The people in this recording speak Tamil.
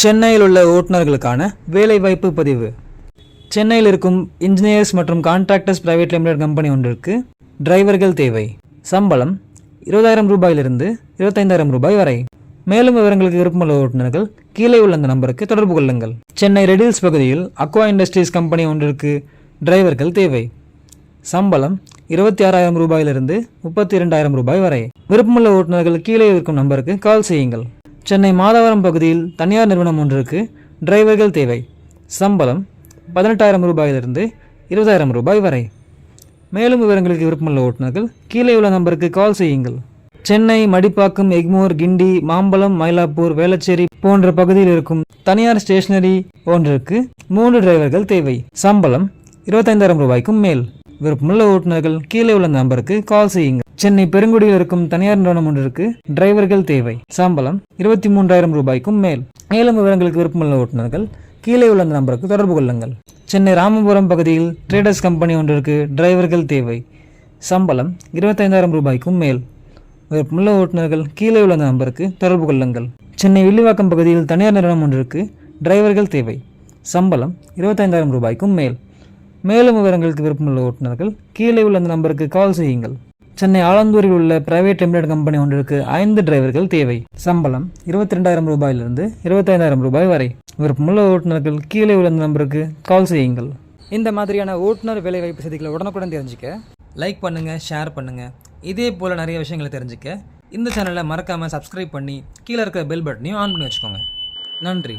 சென்னையில் உள்ள ஓட்டுநர்களுக்கான வேலைவாய்ப்பு பதிவு. சென்னையில் இருக்கும் இன்ஜினியர்ஸ் மற்றும் கான்ட்ராக்டர்ஸ் பிரைவேட் லிமிடெட் கம்பெனி ஒன்றிற்கு டிரைவர்கள் தேவை. சம்பளம் இருபதாயிரம் ரூபாயிலிருந்து இருபத்தைந்தாயிரம் ரூபாய் வரை. மேலும் விவரங்களுக்கு விருப்பமுள்ள ஓட்டுநர்கள் கீழே உள்ள அந்த நம்பருக்கு தொடர்பு கொள்ளுங்கள். சென்னை ரெடில்ஸ் பகுதியில் அக்வா இண்டஸ்ட்ரீஸ் கம்பெனி ஒன்றிற்கு டிரைவர்கள் தேவை. சம்பளம் இருபத்தி ஆறாயிரம் ரூபாயிலிருந்து முப்பத்தி இரண்டாயிரம் ரூபாய் வரை. விருப்பமுள்ள ஓட்டுநர்கள் கீழே இருக்கும் நம்பருக்கு கால் செய்யுங்கள். சென்னை மாதவரம் பகுதியில் தனியார் நிறுவனம் ஒன்றிற்கு டிரைவர்கள் தேவை. சம்பளம் பதினெட்டாயிரம் ரூபாயிலிருந்து இருபதாயிரம் ரூபாய் வரை. மேலும் விவரங்களுக்கு விருப்பமுள்ள ஓட்டுநர்கள் கீழே உள்ள நம்பருக்கு கால் செய்யுங்கள். சென்னை மடிப்பாக்கம் எக்மோர் கிண்டி மாம்பலம் மயிலாப்பூர் வேளச்சேரி போன்ற பகுதியில் இருக்கும் தனியார் ஸ்டேஷனரி ஒன்றிற்கு மூன்று டிரைவர்கள் தேவை. சம்பளம் இருபத்தைந்தாயிரம் ரூபாய்க்கும் மேல். விருப்பமுள்ள ஓட்டுநர்கள் கீழே உள்ள நம்பருக்கு கால் செய்யுங்கள். சென்னை பெருங்குடியில் இருக்கும் தனியார் நிறுவனம் ஒன்றிற்கு டிரைவர்கள் தேவை. சம்பளம் இருபத்தி மூன்றாயிரம் ரூபாய்க்கும் மேல். மேலும் விவரங்களுக்கு விருப்பமுள்ள ஓட்டுநர்கள் கீழே உள்ள நம்பருக்கு தொடர்பு கொள்ளுங்கள். சென்னை ராமபுரம் பகுதியில் ட்ரேடர்ஸ் கம்பெனி ஒன்றிற்கு டிரைவர்கள் தேவை. சம்பளம் இருபத்தைந்தாயிரம் ரூபாய்க்கும் மேல். விருப்பமுள்ள ஓட்டுநர்கள் கீழே உள்ள நம்பருக்கு தொடர்பு கொள்ளுங்கள். சென்னை வில்லிவாக்கம் பகுதியில் தனியார் நிறுவனம் ஒன்றிற்கு டிரைவர்கள் தேவை. சம்பளம் இருபத்தைந்தாயிரம் ரூபாய்க்கும் மேல். மேலும் விவரங்களுக்கு விருப்பமுள்ள ஓட்டுநர்கள் கீழே உள்ள அந்த நம்பருக்கு கால் செய்யுங்கள். சென்னை ஆலந்தூரில் உள்ள பிரைவேட் லிமிடெட் கம்பெனி ஒன்றிற்கு ஐந்து டிரைவர்கள் தேவை. சம்பளம் இருபத்தி ரெண்டாயிரம் ரூபாயிலிருந்து இருபத்தைந்தாயிரம் ரூபாய் வரை. விருப்பமுள்ள ஓட்டுநர்கள் கீழே உள்ள அந்த நம்பருக்கு கால் செய்யுங்கள். இந்த மாதிரியான ஓட்டுநர் வேலைவாய்ப்பு செய்திகளை உடனுக்குடன் தெரிஞ்சுக்க லைக் பண்ணுங்கள் ஷேர் பண்ணுங்கள் இதே போல் நிறைய விஷயங்களை தெரிஞ்சுக்க இந்த சேனலை மறக்காமல் சப்ஸ்கிரைப் பண்ணி கீழே இருக்கிற பெல் பட்டனையும் ஆன் பண்ணி வச்சுக்கோங்க. நன்றி.